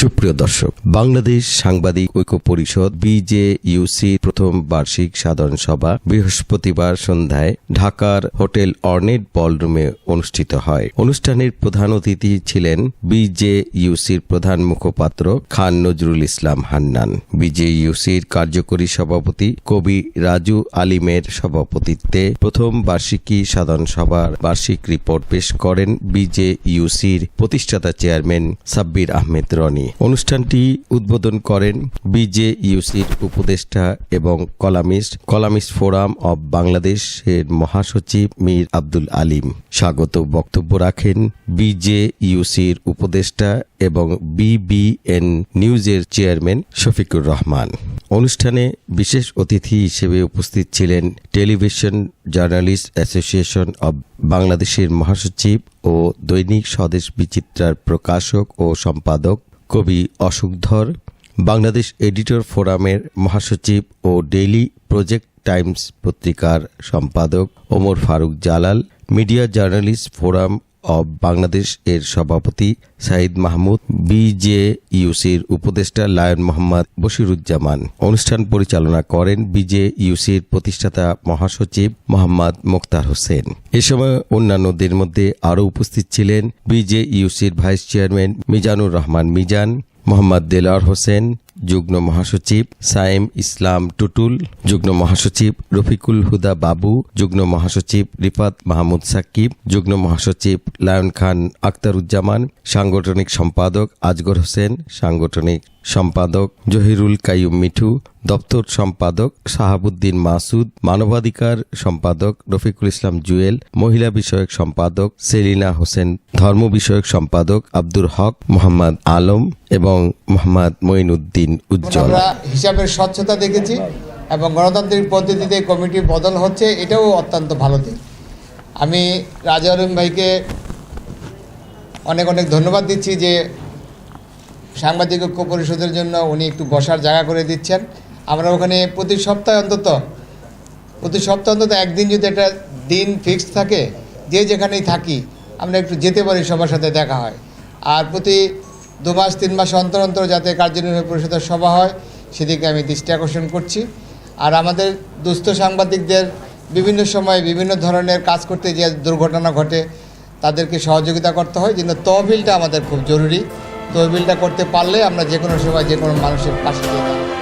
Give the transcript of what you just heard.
সুপ্রিয় দর্শক, বাংলাদেশ সাংবাদিক ঐক্য পরিষদ বিজেইউসি প্রথম বার্ষিক সাধারণ সভা বৃহস্পতিবার সন্ধ্যায় ঢাকার হোটেল অর্নেট বলরুমে অনুষ্ঠিত হয়। অনুষ্ঠানের প্রধান অতিথি ছিলেন বিজেইউসির প্রধান মুখপাত্র খান নজরুল ইসলাম হান্নান। বিজেইউসির কার্যকরী সভাপতি কবি রাজু আলিমের সভাপতিত্বে প্রথম বার্ষিকী সাধারণ সভার বার্ষিক রিপোর্ট পেশ করেন বিজেইউসির প্রতিষ্ঠাতা চেয়ারম্যান সাব্বির আহমেদ রনি। অনুষ্ঠানটি উদ্বোধন করেন বিজেইউসির উপদেষ্টা এবং কলামিস্ট কলামিস্ট ফোরাম অব বাংলাদেশের মহাসচিব মীর আব্দুল আলিম। স্বাগত বক্তব্য রাখেন বিজেইউসির উপদেষ্টা এবং বিবিএন নিউজের চেয়ারম্যান শফিকুর রহমান। অনুষ্ঠানে বিশেষ অতিথি হিসেবে উপস্থিত ছিলেন টেলিভিশন জার্নালিস্ট অ্যাসোসিয়েশন অব বাংলাদেশের মহাসচিব ও দৈনিক স্বদেশ বিচিত্রার প্রকাশক ও সম্পাদক কবি অশোকধর বাংলাদেশ এডিটর ফোরামের মহাসচিব ও ডেইলি প্রজেক্ট টাইমস পত্রিকার সম্পাদক Omar Faruk Jalal, media journalist forum of Bangladesh এর সভাপতি সাইদ মাহমুদ, বিজেইউসির উপদেষ্টা লায়ন মোহাম্মদ বশিরুজ্জামান। অনুষ্ঠান পরিচালনা করেন বিজেইউসির প্রতিষ্ঠাতা মহাসচিব মোহাম্মদ মোক্তার হোসেন। এ সময় অন্যান্যদের মধ্যে আরও উপস্থিত ছিলেন বিজেইউসির ভাইস চেয়ারম্যান মিজানুর রহমান মিজান, মোহাম্মদ দেলার হোসেন যুগ্ম মহাসচিব সায়েম ইসলাম টুটুল, যুগ্ম মহাসচিব রফিকুল হুদা বাবু, যুগ্ম মহাসচিব রিফাত মাহমুদ সাকিব, যুগ্ম মহাসচিব লায়ন খান আক্তারুজ্জামান সাংগঠনিক সম্পাদক আজগর হোসেন, সাংগঠনিক সম্পাদক জহিরুল কাইয়ুম মিঠু, দপ্তর সম্পাদক শাহাবুদ্দিন মাসুদ, মানবাধিকার সম্পাদক রফিকুল ইসলাম জুয়েল, মহিলা বিষয়ক সম্পাদক সেলিনা হোসেন, ধর্ম বিষয়ক সম্পাদক আব্দুর হক, মোহাম্মদ আলম এবং মোহাম্মদ মঈনুদ্দিন। উজ্জ্বল। আমরা হিসাবের স্বচ্ছতা দেখেছি এবং গণতান্ত্রিক পদ্ধতিতে কমিটি বদল হচ্ছে, এটাও অত্যন্ত ভালো দিক। আমি রাজা আলম ভাইকে অনেক অনেক ধন্যবাদ দিচ্ছি যে সাংবাদিক ঐক্য পরিষদের জন্য উনি একটু বসার জায়গা করে দিচ্ছেন। আমরা ওখানে প্রতি সপ্তাহে অন্তত, প্রতি সপ্তাহে অন্তত একদিন যদি একটা দিন ফিক্সড থাকে, যে যেখানেই থাকি, আমরা একটু যেতে পারি সবার সাথে দেখা হয়। আর প্রতি দু মাস, তিন মাস অন্তর অন্তর যাতে কার্যনির্বাহী পরিষদের সভা হয়, সেদিকে আমি দৃষ্টি আকর্ষণ করছি। আর আমাদের দুস্থ সাংবাদিকদের বিভিন্ন সময়ে বিভিন্ন ধরনের কাজ করতে যে দুর্ঘটনা ঘটে, তাদেরকে সহযোগিতা করতে হয়। কিন্তু তহবিলটা আমাদের খুব জরুরি। তহবিলটা করতে পারলে আমরা যে কোনো সময় যে কোনো মানুষের পাশে যেতে।